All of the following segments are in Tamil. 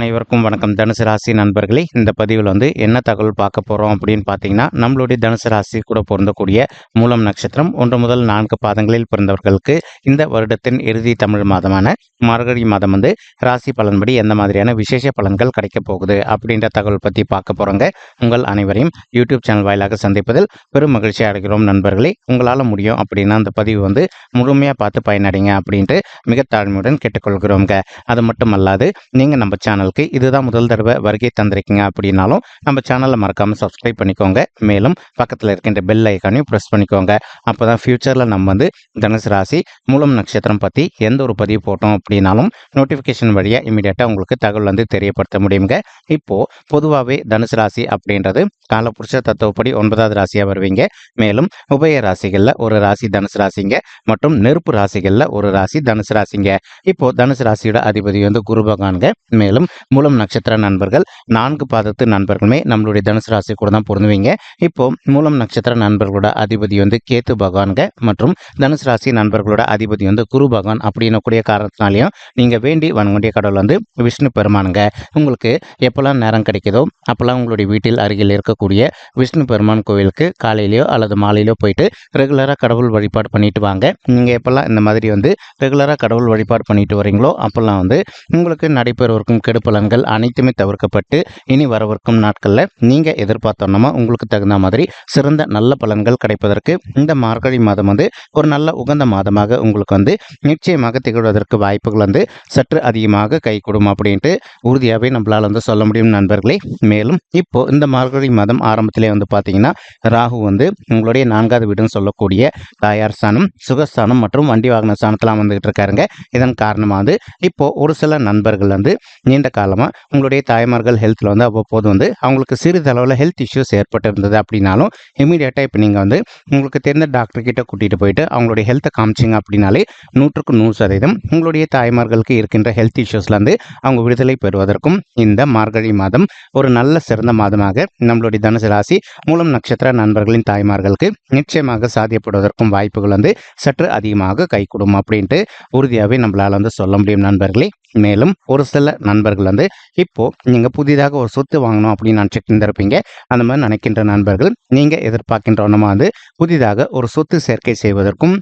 அனைவருக்கும் வணக்கம். தனுசு ராசி நண்பர்களே இந்த பதிவில் வந்து என்ன தகவல் பார்க்க போகிறோம் அப்படின்னு பார்த்தீங்கன்னா நம்மளுடைய தனுசு ராசி கூட பொருந்தக்கூடிய மூலம் நட்சத்திரம் ஒன்று முதல் நான்கு பாதங்களில் பிறந்தவர்களுக்கு இந்த வருடத்தின் இறுதி தமிழ் மாதமான மார்கழி மாதம் வந்து ராசி பலன்படி எந்த மாதிரியான விசேஷ பலன்கள் கிடைக்க போகுது அப்படின்ற தகவல் பற்றி பார்க்க போகிறோங்க உங்கள் அனைவரையும் யூடியூப் சேனல் வாயிலாக சந்திப்பதில் பெரும் மகிழ்ச்சி அடைகிறோம் நண்பர்களே. உங்களால் முடியும் அப்படின்னா அந்த பதிவு வந்து முழுமையாக பார்த்து பயனடைங்க அப்படின்ட்டு மிக தாழ்மையுடன் கேட்டுக்கொள்கிறோங்க அது மட்டும் அல்லாது நீங்கள் நம்ம சேனலுக்கு இதுதான் முதல் தடவை வருகை தந்திருக்கீங்க அப்படின்னாலும் நம்ம சேனலை மறக்காமல் சப்ஸ்கிரைப் பண்ணிக்கோங்க. மேலும் பக்கத்தில் இருக்கின்ற பெல் ஐக்கானையும் ப்ரெஸ் பண்ணிக்கோங்க. அப்போ தான் ஃப்யூச்சரில் நம்ம வந்து தனுசு ராசி மூலம் நட்சத்திரம் பற்றி எந்த ஒரு பதிவு போட்டோம் அப்படின்னாலும் நோட்டிஃபிகேஷன் வழியாக இமீடியட்டாக உங்களுக்கு தகவல் வந்து தெரியப்படுத்த முடியுங்க. இப்போது பொதுவாகவே தனுசு ராசி அப்படின்றது காலப்புருஷ தத்துவப்படி ஒன்பதாவது ராசியாக வருவீங்க. மேலும் உபய ராசிகளில் ஒரு ராசி தனுசு ராசிங்க மற்றும் நெருப்பு ராசிகளில் ஒரு ராசி தனுசு ராசிங்க. இப்போ தனுசு ராசியோட அதிபதி வந்து குரு பகவான்க மேலும் மூலம் நட்சத்திர நண்பர்கள் நான்கு பாதத்து நண்பர்களுமே நம்மளுடைய தனுசு ராசி கூட தான் பொருந்துவீங்க. இப்போ மூலம் நட்சத்திர நண்பர்களோட அதிபதி வந்து கேத்து பகவான்க மற்றும் தனுசு ராசி நண்பர்களோட அதிபதி வந்து குரு பகவான் அப்படின்னக்கூடிய காரணத்தினாலையும் நீங்கள் வேண்டி வணங்கக்கூடிய கடவுள் வந்து விஷ்ணு பெருமானுங்க. உங்களுக்கு எப்போல்லாம் நேரம் கிடைக்குதோ அப்போல்லாம் உங்களுடைய வீட்டில் அருகில் இருக்கக்கூடிய விஷ்ணு பெருமான் கோவிலுக்கு காலையிலையோ அல்லது மாலையிலோ போயிட்டு ரெகுலராக கடவுள் வழிபாடு பண்ணிட்டு வாங்க. நீங்கள் எப்போல்லாம் இந்த மாதிரி வந்து ரெகுலராக கடவுள் வழிபாடு பண்ணிட்டு வரீங்களோ அப்போல்லாம் வந்து உங்களுக்கு நடைபெறவிருக்கும் பலன்கள் அனைத்துமே தவிர்க்கப்பட்டு இனி வரவிருக்கும் நாட்களில் நீங்கள் எதிர்பார்த்தோன்னா உங்களுக்கு தகுந்த மாதிரி சிறந்த நல்ல பலன்கள் கிடைப்பதற்கு இந்த மார்கழி மாதம் வந்து ஒரு நல்ல உகந்த மாதமாக உங்களுக்கு வந்து நிச்சயமாக திகழ்வதற்கு வாய்ப்புகள் வந்து சற்று அதிகமாக கை கொடும் அப்படின்ட்டு உறுதியாகவே நம்மளால் வந்து சொல்ல முடியும் நண்பர்களே. மேலும் இப்போ இந்த மார்கழி மாதம் ஆரம்பத்திலே வந்து பார்த்தீங்கன்னா ராகு வந்து உங்களுடைய நான்காவது வீடுன்னு சொல்லக்கூடிய தாயார் ஸ்தானம் சுகஸ்தானம் மற்றும் வண்டி வாகன ஸ்தானத்தெலாம் வந்துகிட்டு இருக்காருங்க. இதன் காரணமாக வந்து இப்போ ஒரு சில நண்பர்கள் வந்து நீண்ட காலமாக உங்களுடைய தாய்மார்கள் ஹெல்த்தில் வந்து அவ்வப்போது வந்து அவங்களுக்கு சிறிதளவில் ஹெல்த் இஷ்யூஸ் ஏற்பட்டு இருந்தது அப்படின்னாலும் இமீடியட்டாக இப்போ நீங்கள் வந்து உங்களுக்கு தெரிந்த டாக்டர்கிட்ட கூட்டிகிட்டு போயிட்டு அவங்களுடைய ஹெல்த்தை காமிச்சிங்க அப்படின்னாலே நூற்றுக்கு நூறு சதவீதம் உங்களுடைய தாய்மார்களுக்கு இருக்கின்ற ஹெல்த் இஷ்யூஸ்லேருந்து அவங்க விடுதலை பெறுவதற்கும் இந்த மார்கழி மாதம் ஒரு நல்ல சிறந்த மாதமாக நம்மளுடைய தனுசு ராசி மூலம் நட்சத்திர நண்பர்களின் தாய்மார்களுக்கு நிச்சயமாக சாத்தியப்படுவதற்கும் வாய்ப்புகள் வந்து சற்று அதிகமாக கைகூடும் அப்படின்ட்டு உறுதியாகவே நம்மளால் வந்து சொல்ல முடியும் நண்பர்களே. மேலும் ஒரு சில நண்பர்கள் வந்து இப்போ நீங்க புதிதாக ஒரு சொத்து வாங்கணும் அப்படின்னு நினச்சிட்டு இருந்திருப்பீங்க அந்த மாதிரி நினைக்கின்ற நண்பர்கள் நீங்க எதிர்பார்க்கின்ற ஒன்றமா வந்து புதிதாக ஒரு சொத்து சேர்க்கை செய்வதற்கும்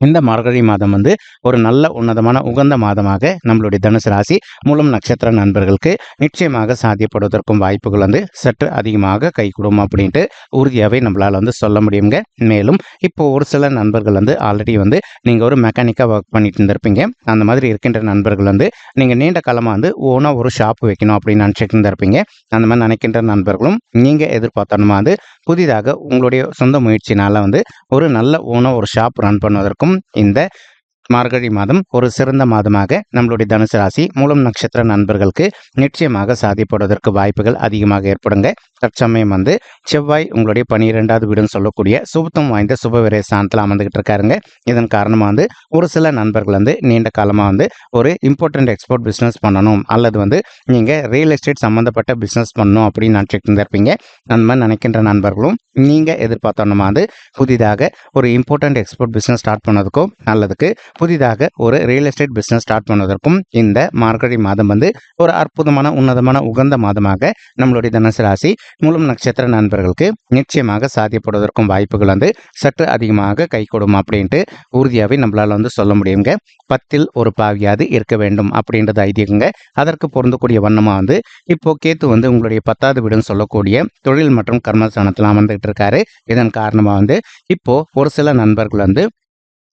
இந்த மார்கழி மாதம் வந்து ஒரு நல்ல உன்னதமான உகந்த மாதமாக நம்மளுடைய தனுசு ராசி மூலம் நட்சத்திர நண்பர்களுக்கு நிச்சயமாக சாத்தியப்படுவதற்கும் வாய்ப்புகள் வந்து சற்று அதிகமாக கைகூடும் அப்படின்ட்டு உறுதியாகவே நம்மளால் வந்து சொல்ல முடியுங்க. மேலும் இப்போ ஒரு சில நண்பர்கள் வந்து ஆல்ரெடி வந்து நீங்கள் ஒரு மெக்கானிக்காக ஒர்க் பண்ணிட்டு இருந்திருப்பீங்க. அந்த மாதிரி இருக்கின்ற நண்பர்கள் வந்து நீங்கள் நீண்ட காலமாக வந்து ஓனாக ஒரு ஷாப் வைக்கணும் அப்படின்னு நினச்சிட்டு இருந்திருப்பீங்க. அந்த மாதிரி நினைக்கின்ற நண்பர்களும் நீங்கள் எதிர்பார்த்தோமா வந்து புதிதாக உங்களுடைய சொந்த முயற்சினால் வந்து ஒரு நல்ல ஓனாக ஒரு ஷாப் ரன் பண்ணுவதற்கும் இந்த மார்கழி மாதம் ஒரு சிறந்த மாதமாக நம்மளுடைய தனுசு ராசி மூலம் நட்சத்திர நண்பர்களுக்கு நிச்சயமாக சாதிப்படுவதற்கு வாய்ப்புகள் அதிகமாக ஏற்படுங்க. தற்சமயம் வந்து செவ்வாய் உங்களுடைய பனிரெண்டாவது வீடுன்னு சொல்லக்கூடிய சுபத்தம் வாய்ந்த சுபவிரை ஸ்தானத்தில் அமர்ந்துகிட்டு இருக்காருங்க. இதன் காரணமாக வந்து ஒரு சில நண்பர்கள் வந்து நீண்ட காலமாக வந்து ஒரு இம்பார்ட்டன்ட் எக்ஸ்போர்ட் பிஸ்னஸ் பண்ணணும். அல்லது வந்து நீங்கள் ரியல் எஸ்டேட் சம்மந்தப்பட்ட பிஸ்னஸ் பண்ணணும் அப்படின்னு நினச்சிட்டு இருந்திருப்பீங்க. அந்த மாதிரி நினைக்கின்ற நண்பர்களும் நீங்கள் எதிர்பார்த்தோன்னா வந்து புதிதாக ஒரு இம்பார்ட்டன்ட் எக்ஸ்போர்ட் பிஸ்னஸ் ஸ்டார்ட் பண்ணதுக்கும் நல்லதுக்கு புதிதாக ஒரு ரியல் எஸ்டேட் பிஸ்னஸ் ஸ்டார்ட் பண்ணுவதற்கும் இந்த மார்கழி மாதம் வந்து ஒரு அற்புதமான உன்னதமான உகந்த மாதமாக நம்மளுடைய தனுசு ராசி மூலம் நட்சத்திர நண்பர்களுக்கு நிச்சயமாக சாத்தியப்படுவதற்கும் வாய்ப்புகள் வந்து சற்று அதிகமாக கை கொடுக்கும் அப்படின்ட்டு உறுதியாகவே நம்மளால் வந்து சொல்ல முடியுங்க. பத்தில் ஒரு பாவியாவது இருக்க வேண்டும் அப்படின்றது ஐதீகங்க. அதற்கு பொருந்தக்கூடிய வண்ணமாக வந்து இப்போ கேத்து வந்து உங்களுடைய பத்தாவது வீடுன்னு சொல்லக்கூடிய தொழில் மற்றும் கர்மஸ்தானத்தில் அமர்ந்துகிட்டு இருக்காரு. இதன் காரணமாக வந்து இப்போ ஒரு சில நண்பர்கள் வந்து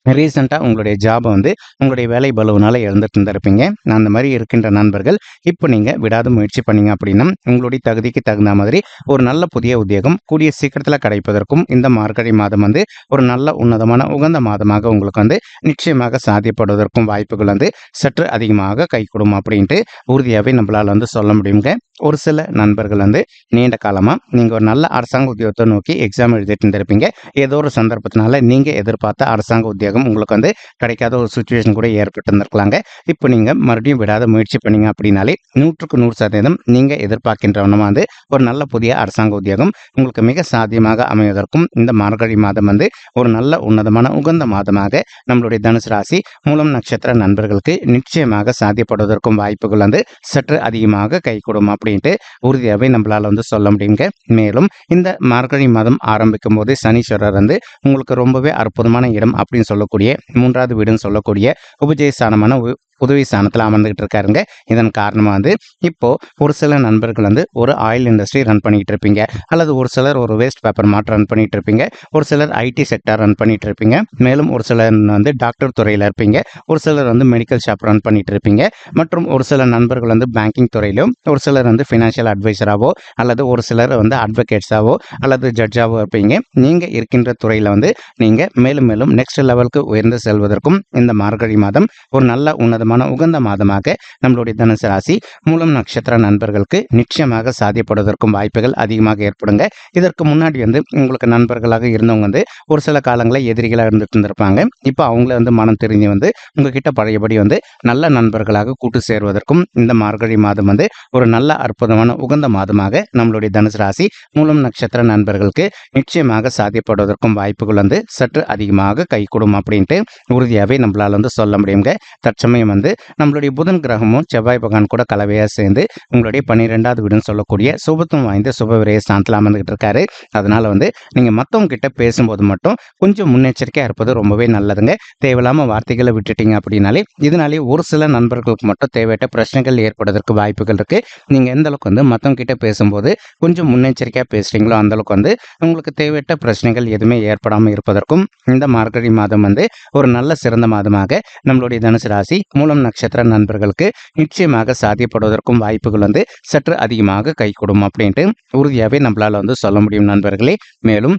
ரீசெண்டாக உங்களுடைய ஜாபை வந்து உங்களுடைய வேலை பலுவனால இழந்துட்டு இருந்திருப்பீங்க. அந்த மாதிரி இருக்கின்ற நண்பர்கள் இப்போ நீங்கள் விடாத முயற்சி பண்ணீங்க அப்படின்னா உங்களுடைய தகுதிக்கு தகுந்த மாதிரி ஒரு நல்ல புதிய உத்தியோகம் கூடிய சீக்கிரத்தில் கிடைப்பதற்கும் இந்த மார்கழி மாதம் வந்து ஒரு நல்ல உன்னதமான உகந்த மாதமாக உங்களுக்கு வந்து நிச்சயமாக சாத்தியப்படுவதற்கும் வாய்ப்புகள் வந்து சற்று அதிகமாக கைகூடும் அப்படின்ட்டு உறுதியாகவே நம்மளால் வந்து சொல்ல முடியுங்க. ஒரு சில நண்பர்கள் வந்து நீண்ட காலமாக நீங்கள் ஒரு நல்ல அரசாங்க உத்தியோகத்தை நோக்கி எக்ஸாம் எழுதிட்டு இருந்திருப்பீங்க. ஏதோ ஒரு சந்தர்ப்பத்தினால நீங்கள் எதிர்பார்த்த அரசாங்க உத்தியோகம் உத்தியோகம் உங்களுக்கு வந்து கிடைக்காத ஒரு சுச்சுவேஷன் கூட ஏற்பட்டிருந்திருக்கலாங்க. இப்போ நீங்கள் மறுபடியும் விடாத முயற்சி பண்ணீங்க அப்படின்னாலே நூற்றுக்கு நூறு சதவீதம் நீங்கள் எதிர்பார்க்கின்றவனமாக வந்து ஒரு நல்ல புதிய அரசாங்க உத்தியோகம் உங்களுக்கு மிக சாத்தியமாக அமைவதற்கும் இந்த மார்கழி மாதம் வந்து ஒரு நல்ல உன்னதமான உகந்த மாதமாக நம்மளுடைய தனுசு ராசி மூலம் நட்சத்திர நண்பர்களுக்கு நிச்சயமாக சாத்தியப்படுவதற்கும் வாய்ப்புகள் வந்து சற்று அதிகமாக கைகூடும் அப்படின்ட்டு உறுதியாகவே நம்மளால வந்து சொல்ல முடியுங்க. மேலும் இந்த மார்கழி மாதம் ஆரம்பிக்கும் போது சனீஸ்வரர் வந்து உங்களுக்கு ரொம்பவே அற்புதமான இடம் அப்படின்னு சொல்லக்கூடிய மூன்றாவது வீடுன்னு சொல்லக்கூடிய உபஜயஸ்தானமான உ- உதவி ஸ்தானத்தில் அமர்ந்துகிட்டு இருக்காருங்க இதன் காரணமாக வந்து இப்போது ஒரு சில நண்பர்கள் வந்து ஒரு ஆயில் இண்டஸ்ட்ரி ரன் பண்ணிகிட்டு இருப்பீங்க அல்லது ஒரு சிலர் ஒரு வேஸ்ட் பேப்பர் மார்ட் ரன் பண்ணிகிட்டு இருப்பீங்க ஒரு சிலர் ஐடி செக்டர் ரன் பண்ணிகிட்டு இருப்பீங்க மேலும் ஒரு சிலர் வந்து டாக்டர் துறையில் இருப்பீங்க. ஒரு சிலர் வந்து மெடிக்கல் ஷாப் ரன் பண்ணிகிட்டு இருப்பீங்க மற்றும் ஒரு சில நண்பர்கள் வந்து பேங்கிங் துறையிலும் ஒரு சிலர் வந்து ஃபினான்ஷியல் அட்வைசராகவோ அல்லது ஒரு சிலர் வந்து அட்வொகேட்ஸாவோ அல்லது ஜட்ஜாவோ இருப்பீங்க. நீங்கள் இருக்கின்ற துறையில் வந்து நீங்கள் மேலும் மேலும் நெக்ஸ்ட் லெவலுக்கு உயர்ந்து செல்வதற்கும் இந்த மார்கழி மாதம் ஒரு நல்ல உன்னதமான உகந்த மாதமாக நம்மளுடைய தனுசு ராசி மூலம் நட்சத்திர நண்பர்களுக்கு நிச்சயமாக சாத்தியப்படுவதற்கும் வாய்ப்புகள் அதிகமாக ஏற்படுங்க. இதற்கு முன்னாடி வந்து உங்களுக்கு நண்பர்களாக இருந்தவங்க வந்து ஒரு சில காலங்களில் எதிரிகளாக இருந்துட்டு இருந்திருப்பாங்க இப்போ அவங்கள வந்து மனம் தெரிஞ்சு வந்து உங்ககிட்ட பழையபடி வந்து நல்ல நண்பர்களாக கூட்டு சேர்வதற்கும் இந்த மார்கழி மாதம் வந்து ஒரு நல்ல அற்புதமான உகந்த மாதமாக நம்மளுடைய தனுசு ராசி மூலம் நட்சத்திர நண்பர்களுக்கு நிச்சயமாக சாத்தியப்படுவதற்கும் வாய்ப்புகள் வந்து சற்று அதிகமாக கைகூடும் அப்படின்ட்டு உறுதியாகவே நம்மளால் வந்து சொல்ல முடியுங்க. தற்சமயம் வந்து நம்மளுடைய புதன் கிரகமும் செவ்வாய் பகவான் கூட கலவையாக சேர்ந்து உங்களுடைய பன்னிரெண்டாவது வீடுன்னு சொல்லக்கூடிய சுபத்துவம் வாய்ந்த சுப விரைய ஸ்தானத்தில் அமர்ந்துகிட்டு இருக்காரு. அதனால வந்து நீங்கள் மற்றவங்க கிட்ட பேசும்போது மட்டும் கொஞ்சம் முன்னெச்சரிக்கையாக இருப்பது ரொம்பவே நல்லதுங்க. தேவையில்லாமல் வார்த்தைகளை விட்டுட்டீங்க அப்படின்னாலே இதனாலே ஒரு சில நண்பர்களுக்கு மட்டும் தேவையற்ற பிரச்சனைகள் ஏற்படுவதற்கு வாய்ப்புகள் இருக்கு. நீங்கள் எந்த அளவுக்கு வந்து மற்றவங்க கிட்ட பேசும்போது கொஞ்சம் முன்னெச்சரிக்கையாக பேசுகிறீங்களோ அந்த அளவுக்கு வந்து உங்களுக்கு தேவையற்ற பிரச்சனைகள் எதுவுமே ஏற்படாமல் இருப்பதற்கும் இந்த மார்கழி மாதம் வந்து ஒரு நல்ல சிறந்த மாதமாக நம்மளுடைய தனுசு ராசி மூலம் நட்சத்திர நண்பர்களுக்கு நிச்சயமாக சாத்தியப்படுவதற்கும் வாய்ப்புகள் வந்து சற்று அதிகமாக கைகூடும் அப்படின்ட்டு உறுதியாகவே நம்மளால் வந்து சொல்ல முடியும் நண்பர்களே. மேலும்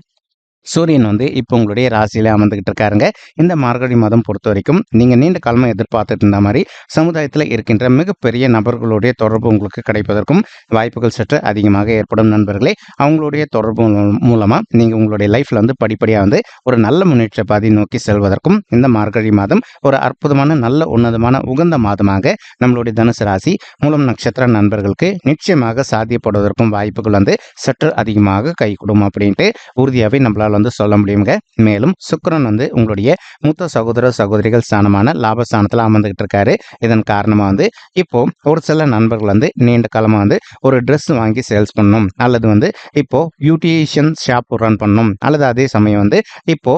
சூரியன் வந்து இப்போ உங்களுடைய ராசியில அமர்ந்துகிட்டு இருக்காருங்க. இந்த மார்கழி மாதம் பொறுத்த வரைக்கும் நீங்கள் நீண்ட காலமாக எதிர்பார்த்துட்டு இருந்த மாதிரி சமுதாயத்தில் இருக்கின்ற மிகப்பெரிய நபர்களுடைய தொடர்பு உங்களுக்கு கிடைப்பதற்கும் வாய்ப்புகள் சற்று அதிகமாக ஏற்படும் நண்பர்களே. அவங்களுடைய தொடர்பு மூலமாக நீங்கள் உங்களுடைய லைஃப்பில் வந்து படிப்படியாக வந்து ஒரு நல்ல முன்னேற்ற பாதை நோக்கி செல்வதற்கும் இந்த மார்கழி மாதம் ஒரு அற்புதமான நல்ல உன்னதமான உகந்த மாதமாக நம்மளுடைய தனுசு ராசி மூலம் நட்சத்திர நண்பர்களுக்கு நிச்சயமாக சாத்தியப்படுவதற்கும் வாய்ப்புகள் வந்து சற்று அதிகமாக கைகூடும் அப்படின்ட்டு உறுதியாகவே நம்மளால் வந்து சொல்ல முடியுங்க. மேலும் சுக்கரன் வந்து உங்களுடைய மூத்த சகோதர சகோதரிகள் ஸ்தானமான லாபஸ்தானத்தில் அமர்ந்துகிட்டு இருக்காரு இதன் காரணமாக வந்து இப்போ ஒரு சில நண்பர்கள் வந்து நீண்ட காலமாக வந்து ஒரு ட்ரெஸ் வாங்கி சேல்ஸ் பண்ணணும். அல்லது வந்து இப்போ பியூட்டிஷியன் ஷாப் ரன் பண்ணணும். அல்லது அதே சமயம் வந்து இப்போ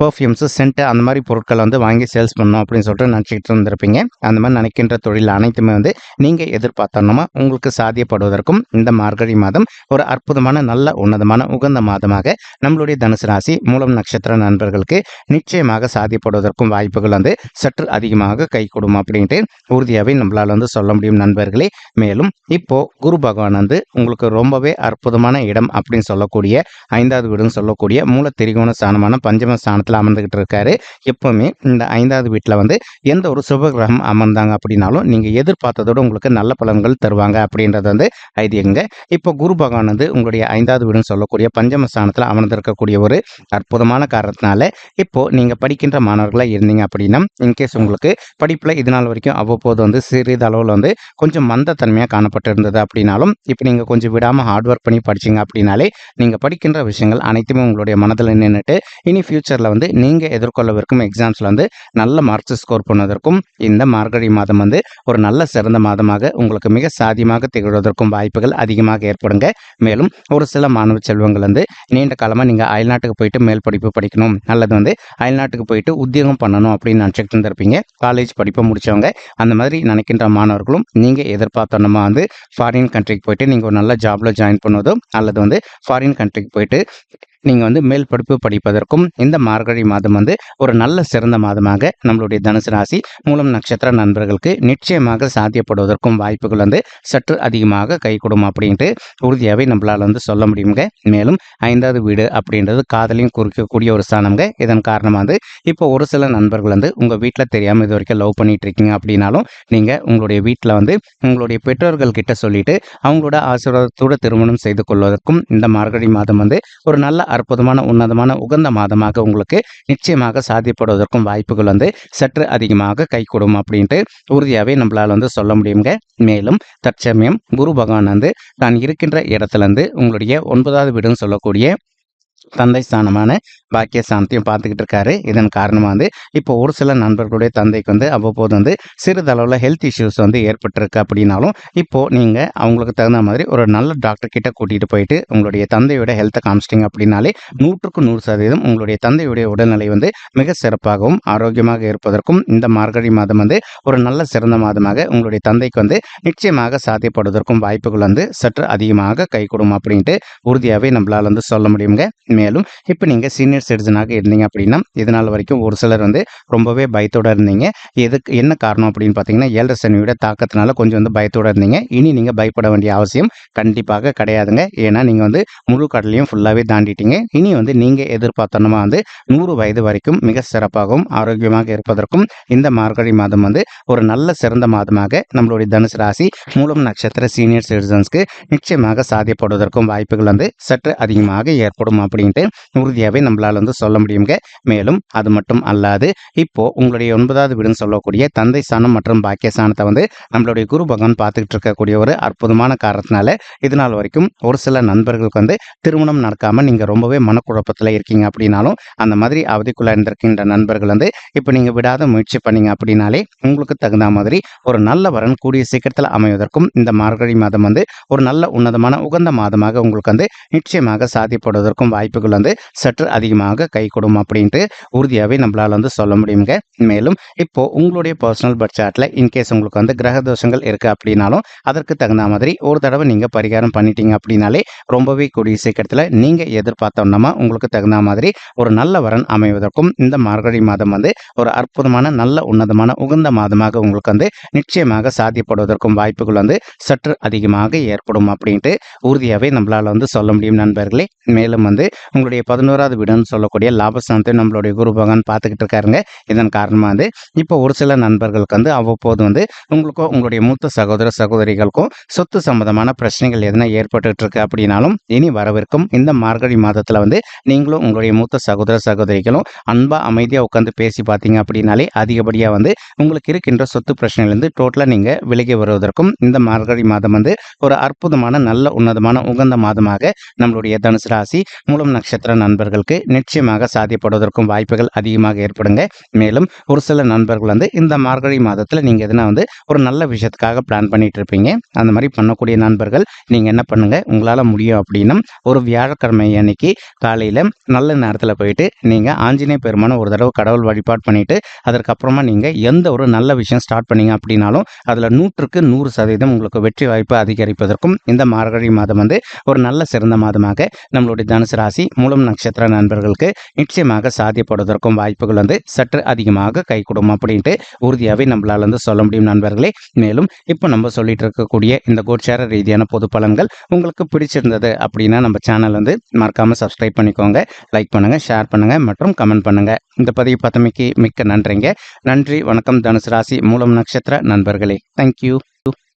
பர்ஃப்யூம்ஸு சென்ட்டு அந்த மாதிரி பொருட்களை வந்து வாங்கி சேல்ஸ் பண்ணணும் அப்படின்னு சொல்லிட்டு நினச்சிக்கிட்டு இருந்திருப்பீங்க. அந்த மாதிரி நினைக்கின்ற தொழில் அனைத்துமே வந்து நீங்கள் எதிர்பார்த்தோன்னா உங்களுக்கு சாத்தியப்படுவதற்கும் இந்த மார்கழி மாதம் ஒரு அற்புதமான நல்ல உன்னதமான உகந்த மாதமாக நம்மளுடைய தனுசு ராசி மூலம் நட்சத்திர நண்பர்களுக்கு நிச்சயமாக சாத்தியப்படுவதற்கும் வாய்ப்புகள் வந்து சற்று அதிகமாக கைகூடும் அப்படின்ட்டு உறுதியாகவே நம்மளால் வந்து சொல்ல முடியும் நண்பர்களே. மேலும் இப்போ குரு பகவான் வந்து உங்களுக்கு ரொம்பவே அற்புதமான இடம் அப்படின்னு சொல்லக்கூடிய ஐந்தாவது வீடுன்னு சொல்லக்கூடிய மூல திரிகோண ஸ்தானமான பஞ்சம இடத்துல அமர்ந்துக்கிட்டு இருக்காரு எப்பவுமே இந்த ஐந்தாவது வீட்டில் வந்து எந்த ஒரு சுபகிரகம் அமர்ந்தாங்க அப்படின்னாலும் நீங்கள் எதிர்பார்த்ததோட உங்களுக்கு நல்ல பலன்கள் தருவாங்க அப்படின்றது வந்து ஐதீகங்க. இப்போ குரு பகவான் வந்து உங்களுடைய ஐந்தாவது வீடுன்னு சொல்லக்கூடிய பஞ்சம ஸ்தானத்தில் அமர்ந்திருக்கக்கூடிய ஒரு அற்புதமான காரணத்தினால இப்போ நீங்கள் படிக்கின்ற மாணவர்களாக இருந்தீங்க அப்படின்னா இன்கேஸ் உங்களுக்கு படிப்பில் இது நாள் வரைக்கும் அவ்வப்போது வந்து சிறிது அளவில் வந்து கொஞ்சம் மந்தத்தன்மையாக காணப்பட்டு இருந்தது அப்படின்னாலும் இப்போ நீங்கள் கொஞ்சம் விடாமல் ஹார்ட் ஒர்க் பண்ணி படிச்சீங்க அப்படின்னாலே நீங்கள் படிக்கின்ற விஷயங்கள் அனைத்துமே உங்களுடைய மனதில் நின்றுட்டு இனி ஃபியூச்சரில் வந்து வந்து நீங்கள் எதிர்கொள்ளவிருக்கும் எக்ஸாம்ஸில் வந்து நல்ல மார்க்ஸ் ஸ்கோர் பண்ணுவதற்கும் இந்த மார்கழி மாதம் வந்து ஒரு நல்ல சிறந்த மாதமாக உங்களுக்கு மிக சாதியமாக திகழ்வதற்கும் வாய்ப்புகள் அதிகமாக ஏற்படுங்க. மேலும் ஒரு சில மாணவ செல்வங்கள் வந்து நீண்ட காலமாக நீங்கள் அயல்நாட்டுக்கு போயிட்டு மேல் படிப்பு படிக்கணும். அல்லது வந்து அயல்நாட்டுக்கு போயிட்டு உத்தியோகம் பண்ணணும் அப்படின்னு நினச்சிட்டு இருந்திருப்பீங்க. காலேஜ் படிப்பை முடிச்சவங்க அந்த மாதிரி நினைக்கின்ற மாணவர்களும் நீங்கள் எதிர்பார்த்தோன்னா வந்து ஃபாரின் கண்ட்ரிக்கு போயிட்டு நீங்கள் ஒரு நல்ல ஜாபில் ஜாயின் பண்ணுவதும் அல்லது வந்து ஃபாரின் கண்ட்ரிக்கு போயிட்டு நீங்கள் வந்து மேல் படிப்பு படிப்பதற்கும் இந்த மார்கழி மாதம் வந்து ஒரு நல்ல சிறந்த மாதமாக நம்மளுடைய தனுசு ராசி மூலம் நட்சத்திர நண்பர்களுக்கு நிச்சயமாக சாத்தியப்படுவதற்கும் வாய்ப்புகள் வந்து சற்று அதிகமாக கைகூடும் அப்படின்ட்டு உறுதியாகவே நம்மளால் வந்து சொல்ல முடியுங்க மேலும் ஐந்தாவது வீடு அப்படின்றது காதலையும் குறிக்கக்கூடிய ஒரு ஸ்தானம்ங்க. இதன் காரணமாக வந்து இப்போ ஒரு சில நண்பர்கள் வந்து உங்கள் வீட்டில் தெரியாமல் இது வரைக்கும் லவ் பண்ணிட்டு இருக்கீங்க அப்படின்னாலும் நீங்கள் உங்களுடைய வீட்டில் வந்து உங்களுடைய பெற்றோர்கள் கிட்ட சொல்லிட்டு அவங்களோட ஆசீர்வாதத்தோடு திருமணம் செய்து கொள்வதற்கும் இந்த மார்கழி மாதம் வந்து ஒரு நல்ல அற்புதமான உன்னதமான உகந்த மாதமாக உங்களுக்கு நிச்சயமாக சாத்தியப்படுவதற்கும் வாய்ப்புகள் வந்து சற்று அதிகமாக கைகூடும் அப்படின்ட்டு உறுதியாகவே நம்மளால் வந்து சொல்ல முடியுங்க மேலும் தற்சமயம் குரு பகவான் வந்து தான் இருக்கின்ற இடத்துலேருந்து உங்களுடைய ஒன்பதாவது வீடுன்னு சொல்லக்கூடிய தந்தை ஸ்தானமான பாக்கிய ஸ்தானத்தையும் பார்த்துக்கிட்டு இருக்காரு. இதன் காரணமாக வந்து இப்போ ஒரு சில நண்பர்களுடைய தந்தைக்கு வந்து அவ்வப்போது வந்து சிறிதளவில் ஹெல்த் இஷ்யூஸ் வந்து ஏற்பட்டிருக்கு அப்படின்னாலும் இப்போது நீங்கள் அவங்களுக்கு தகுந்த மாதிரி ஒரு நல்ல டாக்டர் கிட்ட கூட்டிகிட்டு போயிட்டு உங்களுடைய தந்தையோட ஹெல்த்தை காமிச்சிட்டிங்க அப்படின்னாலே நூற்றுக்கு நூறு சதவீதம் உங்களுடைய தந்தையுடைய உடல்நிலை வந்து மிக சிறப்பாகவும் ஆரோக்கியமாக இருப்பதற்கும் இந்த மார்கழி மாதம் வந்து ஒரு நல்ல சிறந்த மாதமாக உங்களுடைய தந்தைக்கு வந்து நிச்சயமாக சாத்தியப்படுவதற்கும் வாய்ப்புகள் வந்து சற்று அதிகமாக கைகூடும் அப்படின்ட்டு உறுதியாகவே நம்மளால் வந்து சொல்ல முடியுங்க மேலும் இப்போ நீங்கள் சீனியர் சிட்டிசனாக இருந்தீங்க அப்படின்னா இதனால் வரைக்கும் ஒரு சிலர் வந்து ரொம்பவே பயத்தோடு இருந்தீங்க. எதுக்கு என்ன காரணம் அப்படின்னு பார்த்தீங்கன்னா ஏழரை சனியோட தாக்கத்தினால கொஞ்சம் வந்து பயத்தோடு இருந்தீங்க. இனி நீங்கள் பயப்பட வேண்டிய அவசியம் கண்டிப்பாக கிடையாதுங்க. ஏன்னா நீங்கள் வந்து முழு கடலையும் ஃபுல்லாகவே தாண்டிட்டீங்க. இனி வந்து நீங்கள் எதிர்பார்த்தனமா வந்து நூறு வயது வரைக்கும் மிக சிறப்பாகவும் ஆரோக்கியமாக இருப்பதற்கும் இந்த மார்கழி மாதம் வந்து ஒரு நல்ல சிறந்த மாதமாக நம்மளுடைய தனுசு ராசி மூலம் நட்சத்திர சீனியர் சிட்டிசன்ஸ்க்கு நிச்சயமாக சாத்தியப்படுவதற்கும் வாய்ப்புகள் வந்து சற்று அதிகமாக ஏற்படும் அப்படின்ட்டு உறுதியாகவே நம்மளால் வந்து சொல்ல முடியுங்க மேலும் அது மட்டும் அல்லாது இப்போ உங்களுடைய ஒன்பதாவது வீடுன்னு சொல்லக்கூடிய தந்தை ஸ்தானம் மற்றும் பாக்கிய ஸ்தானத்தை வந்து நம்மளுடைய குரு பகவான் பார்த்துக்கிட்டு இருக்கக்கூடிய ஒரு அற்புதமான காரணத்தினால இது நாள் வரைக்கும் ஒரு சில நண்பர்களுக்கு வந்து திருமணம் நடக்காமல் நீங்க ரொம்பவே மனக்குழப்பத்தில் இருக்கீங்க அப்படின்னாலும் அந்த மாதிரி அவதிக்குள்ளே இருந்திருக்கின்ற நண்பர்கள் வந்து இப்போ நீங்கள் விடாத முயற்சி பண்ணீங்க அப்படின்னாலே உங்களுக்கு தகுந்த மாதிரி ஒரு நல்ல வரன் கூடிய சீக்கிரத்தில் அமைவதற்கும் இந்த மார்கழி மாதம் வந்து ஒரு நல்ல உன்னதமான உகந்த மாதமாக உங்களுக்கு வந்து நிச்சயமாக சாத்தியப்படுவதற்கும் வாய்ப்புகள் வந்து சற்று அதிகமாக கை கொடும் அப்படின்ட்டு உறுதியாகவே நம்மளால் வந்து சொல்ல முடியுங்க மேலும் இப்போ உங்களுடைய பர்சனல் பட் இன்கேஸ் உங்களுக்கு வந்து கிரக தோஷங்கள் இருக்குது அப்படின்னாலும் அதற்கு தகுந்த மாதிரி ஒரு தடவை நீங்கள் பரிகாரம் பண்ணிட்டீங்க அப்படின்னாலே ரொம்பவே கூடிய சீக்கிரத்தில் நீங்கள் எதிர்பார்த்தோம்னா உங்களுக்கு தகுந்த மாதிரி ஒரு நல்ல வரன் அமைவதற்கும் இந்த மார்கழி மாதம் வந்து ஒரு அற்புதமான நல்ல உன்னதமான உகந்த மாதமாக உங்களுக்கு வந்து நிச்சயமாக சாத்தியப்படுவதற்கும் வாய்ப்புகள் வந்து சற்று அதிகமாக ஏற்படும் அப்படின்ட்டு உறுதியாகவே நம்மளால் வந்து சொல்ல முடியும் நண்பர்களே. மேலும் வந்து உங்களுடைய பதினோராவது வீடுன்னு சொல்லக்கூடிய லாபஸ்தானத்தை நம்மளுடைய குரு பகவான் பார்த்துக்கிட்டு இருக்காருங்க. இதன் காரணமாக வந்து இப்போ ஒரு சில நண்பர்களுக்கு வந்து அவ்வப்போது வந்து உங்களுக்கும் உங்களுடைய மூத்த சகோதர சகோதரிகளுக்கும் சொத்து சம்பந்தமான பிரச்சனைகள் எதனா ஏற்பட்டுகிட்டு இருக்கு அப்படின்னாலும் இனி வரவிருக்கும் இந்த மார்கழி மாதத்தில் வந்து நீங்களும் உங்களுடைய மூத்த சகோதர சகோதரிகளும் அன்பாக அமைதியாக உட்காந்து பேசி பார்த்தீங்க அப்படின்னாலே அதிகப்படியாக வந்து உங்களுக்கு இருக்கின்ற சொத்து பிரச்சனையிலேருந்து டோட்டலாக நீங்கள் விலகி வருவதற்கும் இந்த மார்கழி மாதம் வந்து ஒரு அற்புதமான நல்ல உன்னதமான உகந்த மாதமாக நம்மளுடைய தனுசு ராசி மூலம் நட்சத்திர நண்பர்களுக்கு நிச்சயமாக சாத்தியப்படுவதற்கும் வாய்ப்புகள் அதிகமாக ஏற்படுங்க. மேலும் ஒரு சில நண்பர்கள் வந்து இந்த மார்கழி மாதத்தில் நீங்கள் எதுனா வந்து ஒரு நல்ல விஷயத்துக்காக பிளான் பண்ணிட்டு இருப்பீங்க அந்த மாதிரி பண்ணக்கூடிய நண்பர்கள் நீங்கள் என்ன பண்ணுங்க? உங்களால் முடியும் அப்படின்னா ஒரு வியாழக்கிழமை அன்னைக்கு காலையில் நல்ல நேரத்தில் போயிட்டு நீங்கள் ஆஞ்சநேய பெருமான ஒரு தடவை கடவுள் வழிபாடு பண்ணிவிட்டு அதற்கப்புறமா நீங்கள் எந்த ஒரு நல்ல விஷயம் ஸ்டார்ட் பண்ணீங்க அப்படின்னாலும் அதில் நூற்றுக்கு நூறு சதவீதம் உங்களுக்கு வெற்றி வாய்ப்பு அதிகரிப்பதற்கும் இந்த மார்கழி மாதம் வந்து ஒரு நல்ல சிறந்த மாதமாக நம்மளுடைய தனுசு ராசி மூலம் நட்சத்திர நண்பர்கள் நண்பர்களுக்கு நிச்சயமாக சாத்தியப்படுவதற்கும் வாய்ப்புகள் வந்து சற்று அதிகமாக கைகூடும் அப்படின்ட்டு உறுதியாகவே நம்மளால் வந்து சொல்ல முடியும் நண்பர்களே. மேலும் இப்போ நம்ம சொல்லிட்டு இருக்கக்கூடிய இந்த கோச்சார ரீதியான பொது பலன்கள் உங்களுக்கு பிடிச்சிருந்தது அப்படின்னா நம்ம சேனல் வந்து மறக்காமல் சப்ஸ்கிரைப் பண்ணிக்கோங்க. லைக் பண்ணுங்கள் ஷேர் பண்ணுங்கள் மற்றும் கமெண்ட் பண்ணுங்கள் இந்த பதிவு பத்தமைக்கு மிக்க நன்றிங்க. நன்றி வணக்கம். தனுசு ராசி மூலம் நட்சத்திர நண்பர்களே. தேங்க்யூ